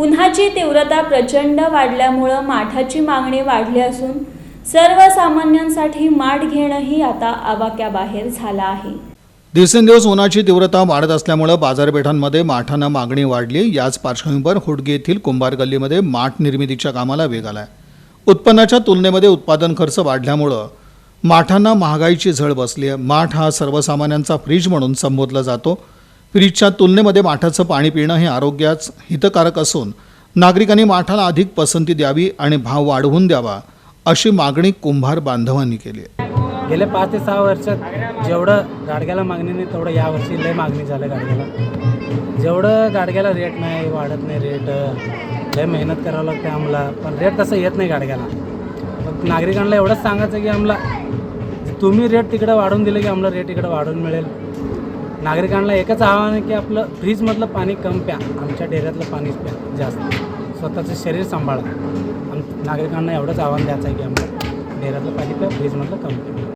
उन्हाची तीव्रता प्रचंड वाढल्यामुळं माठाची मागणी वाढली असून सर्वसामान्यांसाठी माठ घेणंही आता आवाक्याबाहेर झालं आहे. दिवसेंदिवस उन्हाची तीव्रता वाढत असल्यामुळे बाजारपेठांमध्ये माठांना मागणी वाढली. याच पार्श्वभूमीवर हुडगी येथील कुंभार गल्लीमध्ये माठ निर्मितीच्या कामाला वेग आलाय. उत्पन्नाच्या तुलनेमध्ये उत्पादन खर्च वाढल्यामुळं माठांना महागाईची झळ बसली आहे माठ हा सर्वसामान्यांचा फ्रीज म्हणून संबोधला जातो. फ्रीजच्या तुलनेमध्ये माठाचं पाणी पिणं हे आरोग्यास हितकारक असून नागरिकांनी माठाला अधिक पसंती द्यावी आणि भाव वाढवून द्यावा अशी मागणी कुंभार बांधवांनी केली आहे. गेल्या पाच ते सहा वर्षात जेवढं गाडग्याला मागणी नाही तेवढं यावर्षी लय मागणी झालं गाडग्याला. जेवढं गाडग्याला रेट नाही वाढत नाही रेट लय मेहनत करावं लागते आम्हाला पण रेट तसं येत नाही गाडग्याला. मग नागरिकांना एवढंच सांगायचं की आम्हाला तुम्ही रेट तिकडं वाढवून दिलं की आम्हाला रेट इकडं वाढवून मिळेल. नागरिकांना एकच आव्हान आहे की आपलं फ्रीजमधलं पाणी कम प्या आमच्या डेऱ्यातलं पाणीच प्या जास्त. स्वतःचं शरीर सांभाळा. आम नागरिकांना एवढंच आव्हान द्यायचं आहे की आम्हाला डेऱ्यातलं पाणी प्या फ्रीजमधलं कम प्या.